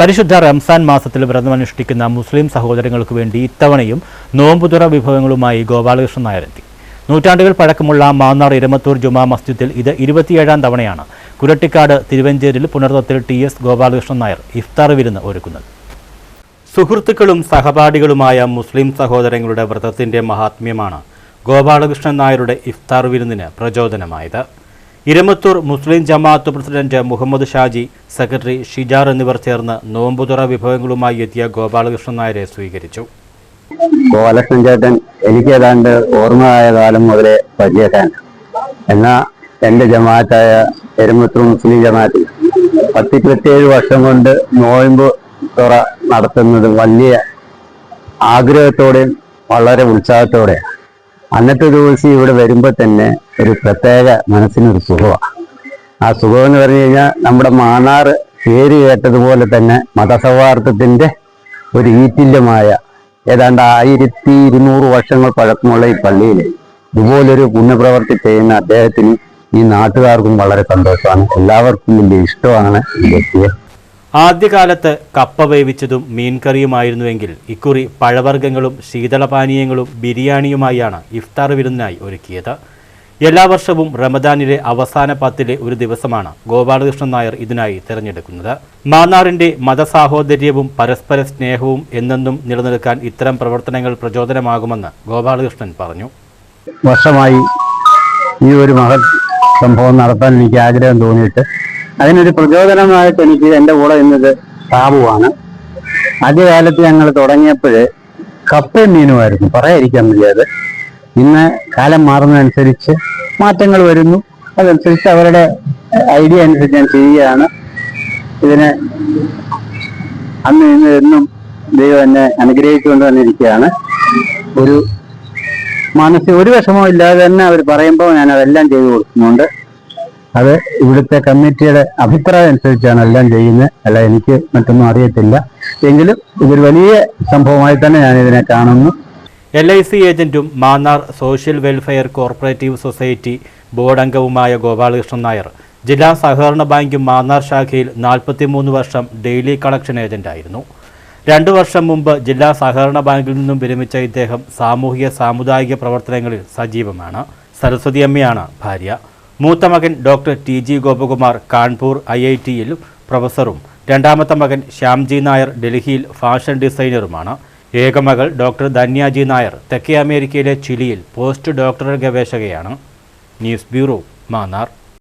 പരിശുദ്ധ റംസാൻ മാസത്തിൽ വ്രതമനുഷ്ഠിക്കുന്ന മുസ്ലിം സഹോദരങ്ങൾക്ക് വേണ്ടി ഇത്തവണയും നോമ്പുതുറ വിഭവങ്ങളുമായി ഗോപാലകൃഷ്ണൻ നായരെത്തി. നൂറ്റാണ്ടുകൾ പഴക്കമുള്ള മാന്നാർ ഇരമത്തൂർ ജുമാ മസ്ജിദിൽ ഇത് ഇരുപത്തിയേഴാം തവണയാണ്. കുരട്ടിക്കാട് തിരുവഞ്ചേരിൽ പുനർത്തത്തിൽ ടി എസ് ഗോപാലകൃഷ്ണൻ നായർ ഇഫ്താർ വിരുന്ന് ഒരുക്കുന്നത്. സുഹൃത്തുക്കളും സഹപാഠികളുമായ മുസ്ലിം സഹോദരങ്ങളുടെ വ്രതത്തിന്റെ മഹാത്മ്യമാണ് ഗോപാലകൃഷ്ണൻ നായരുടെ ഇഫ്താർ വിരുന്നിന് പ്രചോദനമായത്. ഇരമത്തൂർ മുസ്ലിം ജമാഅത്ത് പ്രസിഡന്റ് മുഹമ്മദ് ഷാജി സെക്രട്ടറി ഷിജാർ എന്നിവർ ചേർന്ന് നോമ്പുതുറ വിഭവങ്ങളുമായി എത്തിയ ഗോപാലകൃഷ്ണൻ നായരെ സ്വീകരിച്ചു. ഗോപാലകൃഷ്ണൻ ചേട്ടൻ എനിക്ക് ഏതാണ്ട് ഓർമ്മയായ കാലം മുതലേ പരിചയക്കാൻ എന്നാ എന്റെ ജമാഅത്തായ എരുമത്തൂർ മുസ്ലിം ജമാഅത്തിൽ പത്തിരുപത്തിയേഴ് വർഷം കൊണ്ട് നോയമ്പ് തുറ നടത്തുന്നത് വലിയ ആഗ്രഹത്തോടെയും വളരെ ഉത്സാഹത്തോടെയാണ്. അന്നത്തെ ദിവസം ഇവിടെ വരുമ്പോൾ തന്നെ ഒരു പ്രത്യേക മനസ്സിനൊരു സുഖമാണ് ആ സുഖം എന്ന് പറഞ്ഞു കഴിഞ്ഞാൽ നമ്മുടെ മാണാറ് പേര് കേട്ടതുപോലെ തന്നെ മതസൗഹാർദ്ദത്തിന്റെ ഒരു ഈറ്റില്യമായ ഏതാണ്ട് ആയിരത്തി ഇരുന്നൂറ് വർഷങ്ങൾ പഴക്കമുള്ള ഈ പള്ളിയിൽ ഇതുപോലൊരു പുണ്യപ്രവർത്തി ചെയ്യുന്ന അദ്ദേഹത്തിന് ഈ നാട്ടുകാർക്കും വളരെ സന്തോഷമാണ്. എല്ലാവർക്കും വലിയ ഇഷ്ടമാണ് ഈ വ്യക്തിയെ. ആദ്യകാലത്ത് കപ്പ വേവിച്ചതും മീൻകറിയുമായിരുന്നുവെങ്കിൽ ഇക്കുറി പഴവർഗങ്ങളും ശീതളപാനീയങ്ങളും ബിരിയാണിയുമായാണ് ഇഫ്താർ വിരുന്നിനായി ഒരുക്കിയത്. എല്ലാ വർഷവും റമദാനിലെ അവസാന പത്തിലെ ഒരു ദിവസമാണ് ഗോപാലകൃഷ്ണൻ നായർ ഇതിനായി തിരഞ്ഞെടുക്കുന്നത്. മാന്നാറിന്റെ മതസാഹോദര്യവും പരസ്പര സ്നേഹവും എന്നെന്നും നിലനിൽക്കാൻ ഇത്തരം പ്രവർത്തനങ്ങൾ പ്രചോദനമാകുമെന്ന് ഗോപാലകൃഷ്ണൻ പറഞ്ഞു. വർഷമായി ഈ ഒരു മഹത് സംഭവം നടത്താൻ എനിക്ക് ആഗ്രഹം തോന്നിയിട്ട് അതിനൊരു പ്രചോദനമായിട്ട് എനിക്ക് എന്റെ കൂടെ ഇന്നത് സാബുവാണ് ആദ്യകാലത്ത് ഞങ്ങൾ തുടങ്ങിയപ്പോൾ കപ്പയും മീനുമായിരുന്നു. പറയാതിരിക്കാൻ വയ്യാതെ ഇന്ന് കാലം മാറുന്നതനുസരിച്ച് മാറ്റങ്ങൾ വരുന്നു. അതനുസരിച്ച് അവരുടെ ഐഡിയ അനുസരിച്ച് ഞാൻ ചെയ്യുകയാണ്. ഇതിന് അന്ന് ഇന്ന് എന്നും ദൈവം എന്നെ അനുഗ്രഹിച്ചുകൊണ്ട് വന്നിരിക്കുകയാണ്. ഒരു മനസ്സിൽ ഒരു വിഷമവും ഇല്ലാതെ തന്നെ അവർ പറയുമ്പോൾ ഞാൻ അതെല്ലാം ചെയ്തു കൊടുക്കുന്നുണ്ട്. അത് ഇവിടുത്തെ കമ്മിറ്റിയുടെ അഭിപ്രായം അനുസരിച്ചാണ് എല്ലാം ചെയ്യുന്നത്. അല്ല എനിക്ക് മറ്റൊന്നും അറിയത്തില്ല. എങ്കിലും ഇതൊരു വലിയ സംഭവമായി തന്നെ ഞാൻ ഇതിനെ കാണുന്നു. L I C ഏജന്റും Mannar social welfare cooperative society board അംഗവുമായ ഗോപാലകൃഷ്ണൻ നായർ ജില്ലാ സഹകരണ ബാങ്ക് മാന്നാർ ശാഖയിൽ നാൽപ്പത്തിമൂന്ന് വർഷം ഡെയിലി കളക്ഷൻ ഏജന്റായിരുന്നു. രണ്ടു വർഷം മുമ്പ് ജില്ലാ സഹകരണ ബാങ്കിൽ നിന്നും വിരമിച്ച ഇദ്ദേഹം സാമൂഹിക സാമുദായിക പ്രവർത്തനങ്ങളിൽ സജീവമാണ്. സരസ്വതി അമ്മയാണ് ഭാര്യ. മൂത്ത മകൻ doctor T G Gopakumar Kanpur I I ടിയിൽ പ്രൊഫസറും. രണ്ടാമത്തെ മകൻ ശ്യാംജി നായർ ഡൽഹിയിൽ ഫാഷൻ ഡിസൈനറുമാണ്. ഏകമകൾ ഡോക്ടർ ധന്യാജി നായർ തെക്കേ അമേരിക്കയിലെ ചിലിയിൽ post doctoral ഗവേഷകയാണ്. News bureau Mannar.